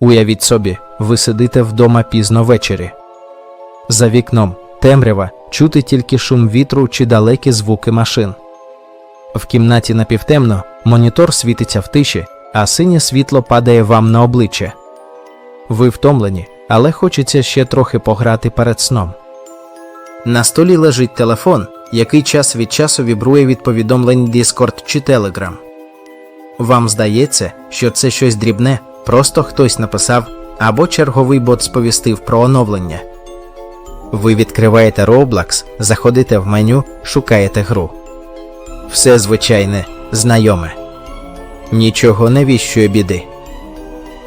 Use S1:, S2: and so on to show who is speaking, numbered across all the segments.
S1: Уявіть собі, ви сидите вдома пізно ввечері. За вікном темрява, чути тільки шум вітру чи далекі звуки машин. В кімнаті напівтемно, монітор світиться в тиші, а синє світло падає вам на обличчя. Ви втомлені, але хочеться ще трохи пограти перед сном. На столі лежить телефон, який час від часу вібрує від повідомлень Discord чи Telegram. Вам здається, що це щось дрібне, просто хтось написав або черговий бот сповістив про оновлення. Ви відкриваєте Roblox, заходите в меню, шукаєте гру. Все звичайне, знайоме. Нічого не віщує біди.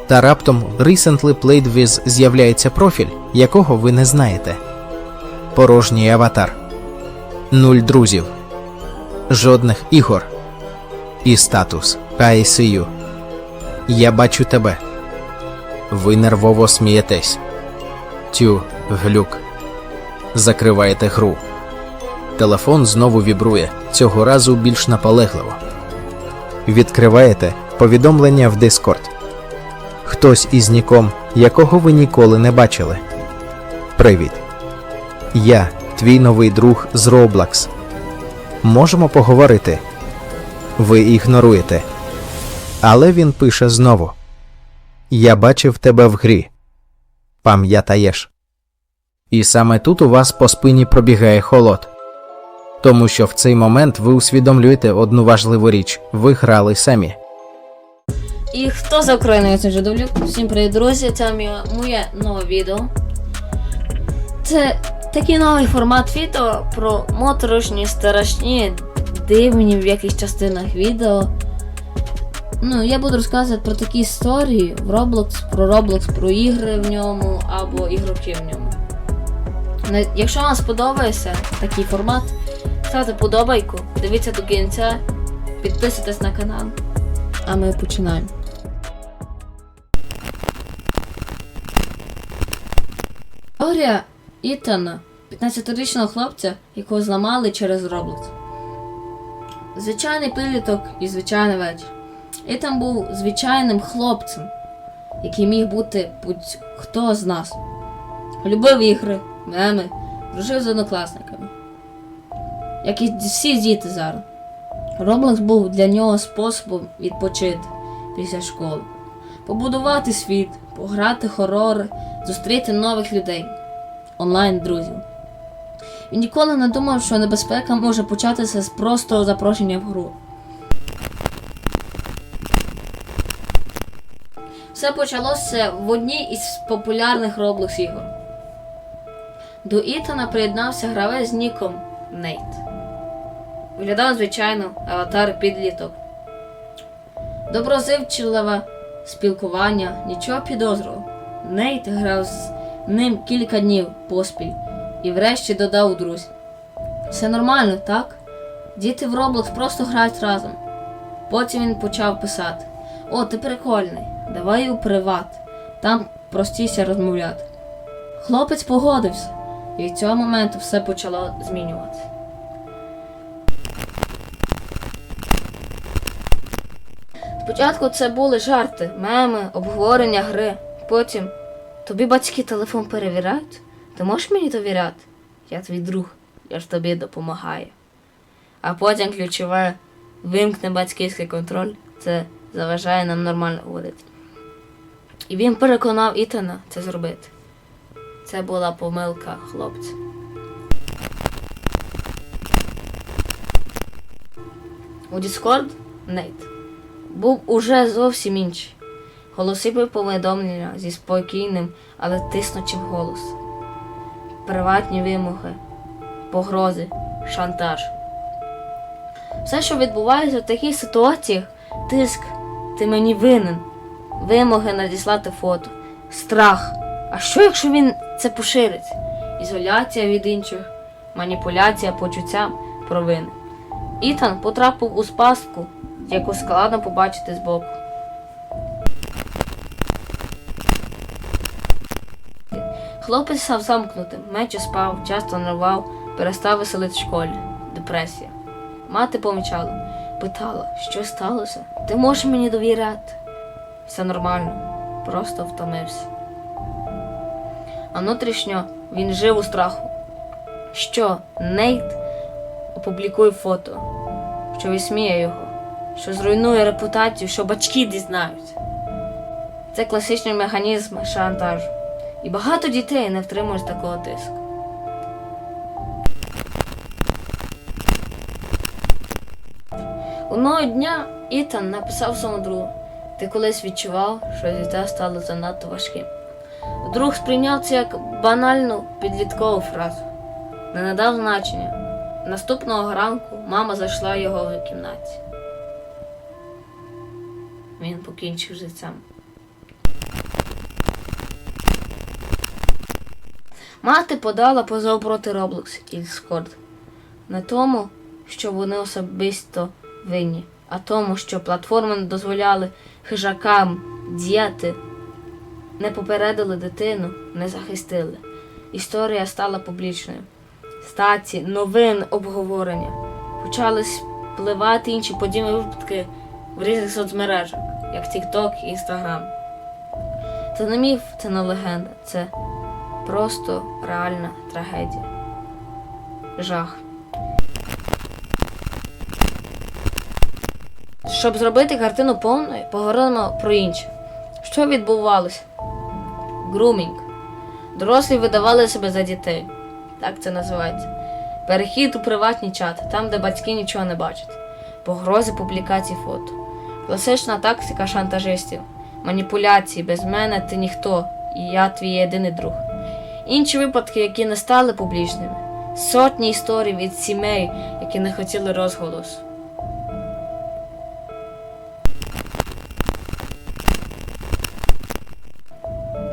S1: Та раптом Recently Played With з'являється профіль, якого ви не знаєте. Порожній аватар. Нуль друзів. Жодних ігор. І статус I see you. Я бачу тебе. Ви нервово смієтесь. Тю, глюк. Закриваєте гру. Телефон знову вібрує, цього разу більш наполегливо. Відкриваєте повідомлення в Discord. Хтось із ніком, якого ви ніколи не бачили. Привіт. Я, твій новий друг з Roblox. Можемо поговорити. Ви ігноруєте. Але він пише знову: Я бачив тебе в грі. Пам'ятаєш. І саме тут у вас по спині пробігає холод. Тому що в цей момент ви усвідомлюєте одну важливу річ ви грали самі.
S2: І хто за Україну, я дивлю. Всім привіт, друзі! Це моє, нове відео. Це такий новий формат відео про моторошні, страшні, дивні в якихось частинах відео. Ну, я буду розказувати про такі історії в Roblox, про Roblox, про ігри в ньому або ігроки в ньому. Якщо вам сподобається такий формат, ставте подобайку, дивіться до кінця, підписуйтесь на канал. А ми починаємо. Історія Ітана, 15-річного хлопця, якого зламали через Roblox. Звичайний підліток і звичайний вечір. Ітан був звичайним хлопцем, який міг бути будь-хто з нас. Любив ігри, меми, дружив з однокласниками. Як і всі діти зараз. Roblox був для нього способом відпочити після школи, побудувати світ, пограти хорори, зустріти нових людей, онлайн друзів. Він ніколи не думав, що небезпека може початися з простого запрошення в гру. Все почалося в одній із популярних Roblox ігор. До Ітана приєднався гравець з ніком Нейт. Виглядав звичайно аватар підліток. Доброзивчливе спілкування, нічого підозрював. Нейт грав з ним кілька днів поспіль і врешті додав друзів. Все нормально, так? Діти в Roblox просто грають разом. Потім він почав писати: О, ти прикольний, давай у приват. Там простіше розмовляти. Хлопець погодився, і від цього моменту все почало змінюватися. Спочатку це були жарти, меми, обговорення гри. Потім тобі батьки телефон перевіряють? Ти можеш мені довіряти? Я твій друг, я ж тобі допомагаю. А потім ключове вимкне батьківський контроль, це заважає нам нормально говорити. І він переконав Ітана це зробити. Це була помилка хлопця. У Discord Нейт був уже зовсім інший. Голосові повідомлення зі спокійним, але тиснучим голосом. Приватні вимоги, погрози, шантаж. Все, що відбувається в таких ситуаціях, тиск, ти мені винен, вимоги надіслати фото, страх. А що, якщо він це поширить? Ізоляція від інших, маніпуляція почуттям провини. Ітан потрапив у спастку, яку складно побачити збоку. Хлопець став замкнутим, менше спав, часто нервав, перестав веселити в школі. Депресія. Мати помічала, питала, що сталося? Ти можеш мені довіряти? Все нормально. просто втомився. А внутрішньо він жив у страху. Що Нейт опублікує фото, що висміє його, що зруйнує репутацію, що батьки дізнаються. Це класичний механізм шантажу. І багато дітей не втримують такого тиску. Одного дня Ітан написав своєму. Ти колись відчував, що життя стало занадто важким. Друг сприйняв це як банальну підліткову фразу. Не надав значення. Наступного ранку мама зайшла його в кімнаті. Він покінчив життям. Мати подала позов проти Roblox і Discord. Не тому, що вони особисто винні, а тому, що платформи не дозволяли хижакам діяти, не попередили дитину, не захистили. Історія стала публічною. Статі, новин, обговорення. Почали спливати інші подібні випадки в різних соцмережах, як TikTok і Instagram. Це не міф, це не легенда, це просто реальна трагедія. Жах. Щоб зробити картину повною, поговоримо про інше. Що відбувалося? Грумінг. Дорослі видавали себе за дітей. Так це називається. Перехід у приватні чати, там, де батьки нічого не бачать. Погрози публікацій фото. Класична тактика шантажистів. Маніпуляції, без мене ти ніхто, і я твій єдиний друг. Інші випадки, які не стали публічними. Сотні історій від сімей, які не хотіли розголосу.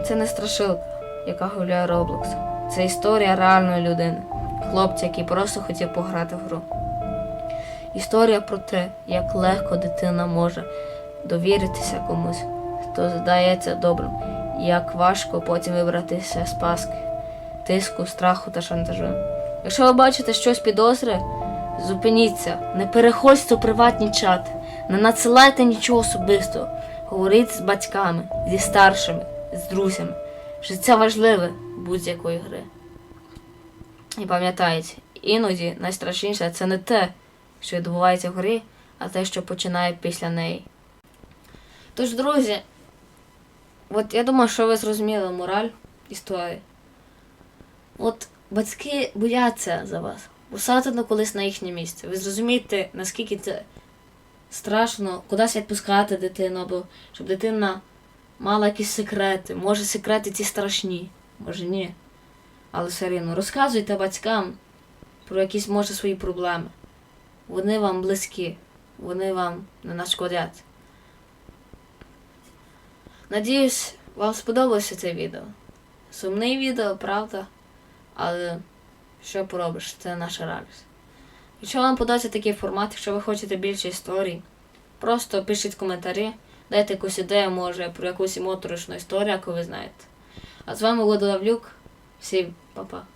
S2: Це не страшилка, яка гуляє Roblox. Це історія реальної людини, хлопця, який просто хотів пограти в гру. Історія про те, як легко дитина може довіритися комусь, хто здається добрим, як важко потім вибратися з паски, тиску, страху та шантажу. Якщо ви бачите щось підозре, зупиніться, не переходьте у приватні чати, не надсилайте нічого особистого, говоріть з батьками, зі старшими, з друзями. Життя важливе будь-якої гри. І пам'ятайте, іноді найстрашніше це не те, що відбувається в грі, а те, що починає після неї. Тож, друзі, от я думаю, що ви зрозуміли мораль історії. От батьки бояться за вас. Посадите колись на їхнє місце. Ви зрозумієте, наскільки це страшно кудись відпускати дитину, або щоб дитина мала якісь секрети. Може, секрети ці страшні, може ні. Але все рівно розказуйте батькам про якісь може свої проблеми. Вони вам близькі, вони вам не нашкодять. Надіюсь, вам сподобалося це відео. Сумне відео, правда, але що поробиш, це наша радість. Якщо вам подобається такий формат, якщо ви хочете більше історій, просто пишіть коментарі, дайте якусь ідею, може, про якусь моторошну історію, яку ви знаєте. А з вами Лавлюк. Всім па-па.